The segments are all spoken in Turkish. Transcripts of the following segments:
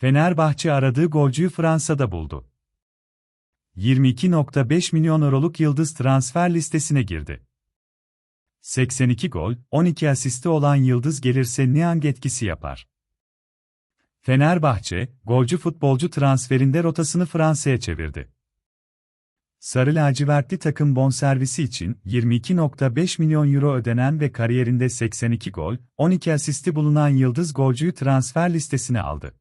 Fenerbahçe aradığı golcüyü Fransa'da buldu. 22.5 milyon euroluk yıldız transfer listesine girdi. 82 gol, 12 asisti olan yıldız gelirse Niang etkisi yapar. Fenerbahçe, golcü futbolcu transferinde rotasını Fransa'ya çevirdi. Sarı lacivertli takım bonservisi için 22.5 milyon euro ödenen ve kariyerinde 82 gol, 12 asisti bulunan yıldız golcüyü transfer listesine aldı.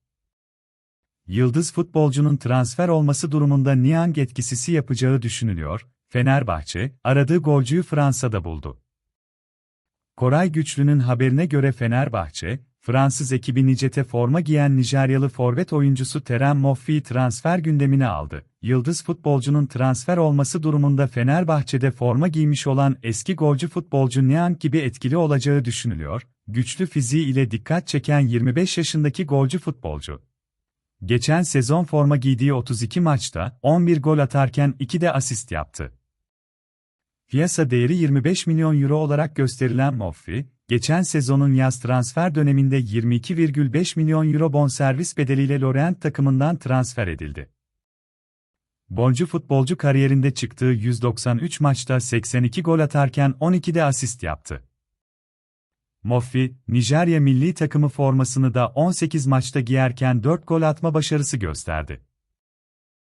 Yıldız futbolcunun transfer olması durumunda Niang etkisisi yapacağı düşünülüyor, Fenerbahçe, aradığı golcüyü Fransa'da buldu. Koray Güçlü'nün haberine göre Fenerbahçe, Fransız ekibi Nicet'e forma giyen Nijeryalı forvet oyuncusu Terem Moffi'yi transfer gündemine aldı. Yıldız futbolcunun transfer olması durumunda Fenerbahçe'de forma giymiş olan eski golcü futbolcu Niang gibi etkili olacağı düşünülüyor. Güçlü fiziği ile dikkat çeken 25 yaşındaki golcü futbolcu. Geçen sezon forma giydiği 32 maçta 11 gol atarken 2 de asist yaptı. Piyasa değeri 25 milyon euro olarak gösterilen Moffi, geçen sezonun yaz transfer döneminde 22,5 milyon euro bonservis bedeliyle Lorient takımından transfer edildi. Boncu futbolcu kariyerinde çıktığı 193 maçta 82 gol atarken 12 de asist yaptı. Moffi, Nijerya milli takımı formasını da 18 maçta giyerken 4 gol atma başarısı gösterdi.